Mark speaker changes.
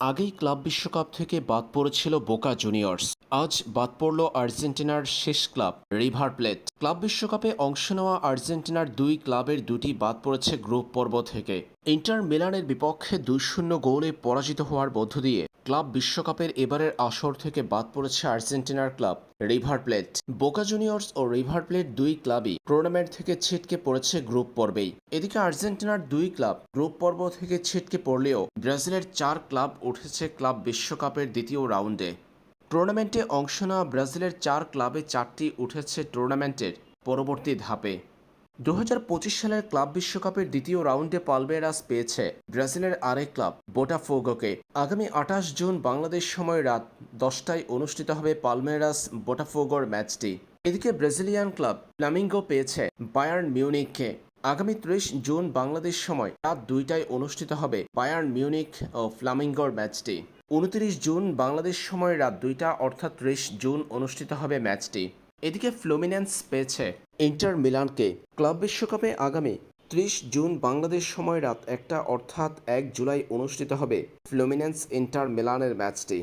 Speaker 1: আগেই ক্লাব বিশ্বকাপ থেকে বাদ পড়েছিল বোকা জুনিয়র্স। আজ বাদ পড়ল আর্জেন্টিনার শেষ ক্লাব, রিভার প্লেট। ক্লাব বিশ্বকাপে অংশ নেওয়া আর্জেন্টিনার দুই ক্লাবের দুটি বাদ পড়েছে গ্রুপ পর্ব থেকে। ইন্টার মিলানের বিপক্ষে দুই শূন্য গোলে পরাজিত হওয়ার মধ্য দিয়ে ক্লাব বিশ্বকাপের এবারের আসর থেকে বাদ পড়েছে আর্জেন্টিনার club River Plate. Boca Juniors ও রিভার প্লেট দুই ক্লাবই টুর্নামেন্ট থেকে ছিটকে পড়েছে গ্রুপ পর্বেই। এদিকে আর্জেন্টিনার দুই ক্লাব গ্রুপ পর্ব থেকে ছিটকে পড়লেও ব্রাজিলের চার ক্লাব উঠেছে ক্লাব বিশ্বকাপের দ্বিতীয় রাউন্ডে। টুর্নামেন্টে অংশ নেওয়া ব্রাজিলের চার ক্লাবে চারটি উঠেছে টুর্নামেন্টের পরবর্তী ধাপে। দু হাজার পঁচিশ সালের ক্লাব বিশ্বকাপের দ্বিতীয় রাউন্ডে পালমেরাস পেয়েছে ব্রাজিলের আরেক ক্লাব, বোটাফোগোকে। আগামী আঠাশ জুন বাংলাদেশ সময় রাত দশটায় অনুষ্ঠিত হবে পালমেরাস বোটাফোগোর ম্যাচটি। এদিকে ব্রাজিলিয়ান ক্লাব, ফ্লামিঙ্গো পেয়েছে বায়ার্ন মিউনিককে আগামী ত্রিশ জুন বাংলাদেশ সময় রাত দুইটায় অনুষ্ঠিত হবে বায়ার্ন মিউনিক ও ফ্লামিঙ্গোর ম্যাচটি। উনত্রিশ জুন বাংলাদেশ সময় রাত দুইটা অর্থাৎ ত্রিশ জুন অনুষ্ঠিত হবে ম্যাচটি। এদিকে ফ্লুমিনেন্স পেয়েছে ইন্টার মিলানকে। ক্লাব বিশ্বকাপে আগামী ত্রিশ জুন বাংলাদেশ সময় রাত একটা অর্থাৎ এক জুলাই অনুষ্ঠিত হবে ফ্লুমিনেন্স ইন্টার মিলানের ম্যাচটি।